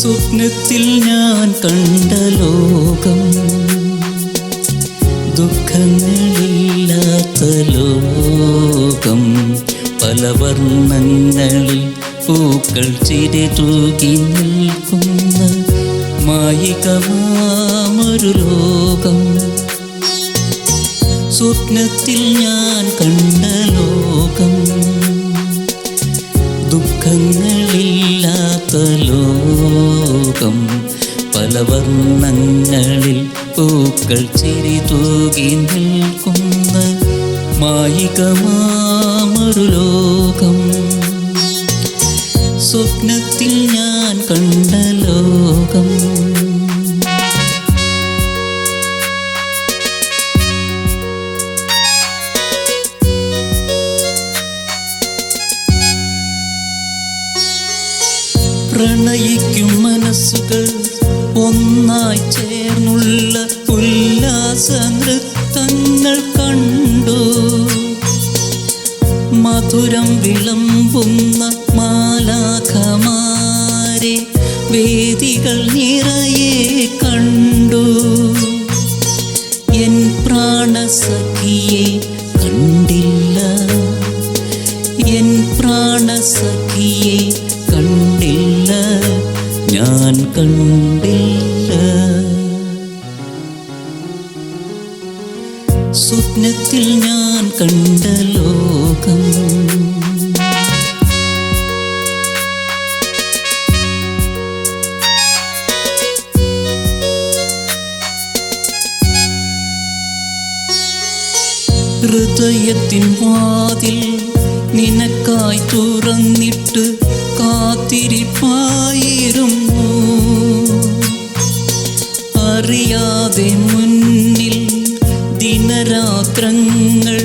സ്വപ്നത്തിൽ ഞാൻ കണ്ട ലോകം. ദുഃഖങ്ങളില്ലാത്ത ലോകം. പല വർണങ്ങളിൽ പൂക്കൾ ചിരി തൂകി നിൽക്കുന്ന മായികമാമൊരു ലോകം. സ്വപ്നത്തിൽ ഞാൻ കണ്ട ലോകം പല വർണങ്ങളിൽ പൂക്കൾ ചിരി തൂകി നിൽക്കുന്ന മായികമാമൊരു ലോകം. സ്വപ്നത്തിൽ ഞാൻ കണ്ട ലോകം പ്രണയിക്കും മനസ്സുകൾ ഒന്നായി ചേർന്നുള്ള ഉല്ലാസ നൃത്തങ്ങൾ കണ്ടു. മധുരം വിളമ്പുന്ന മാലാഖമാരെ വേദികൾ നിറയെ കണ്ടു. എൻ പ്രാണസഖിയെ കണ്ടില്ല. എൻ പ്രാണസഖിയെ കണ്ടില്ല ഞാൻ കണ്ടില്ല സ്വപ്നത്തിൽ ഞാൻ കണ്ട ലോകം ഹൃദയത്തിൻ വാതിൽ നിനക്കായി തുറന്നിട്ട് കാത്തിരിപ്പായിരുന്നു ദിനരാത്രങ്ങൾ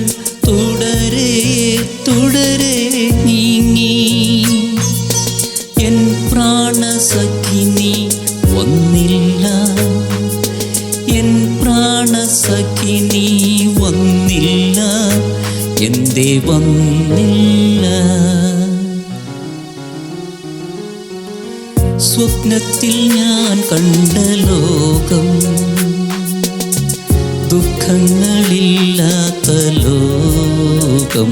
തുടരെ തുടരെ നീങ്ങി. എൻ പ്രാണസഖിനി വന്നില്ല. എൻ പ്രാണസഖിനി വന്നില്ല. എന്തേ വന്നില്ല സ്വപ്നത്തിൽ ഞാൻ കണ്ട ലോകം ദുഃഖങ്ങളില്ലാത്ത ലോകം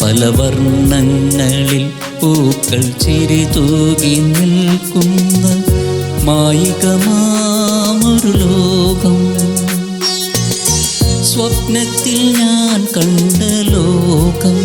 പല വർണങ്ങളിൽ പൂക്കൾ ചിരി തൂകി നിൽക്കുന്ന മായികമാമൊരു ലോകം. സ്വപ്നത്തിൽ ഞാൻ കണ്ട ലോകം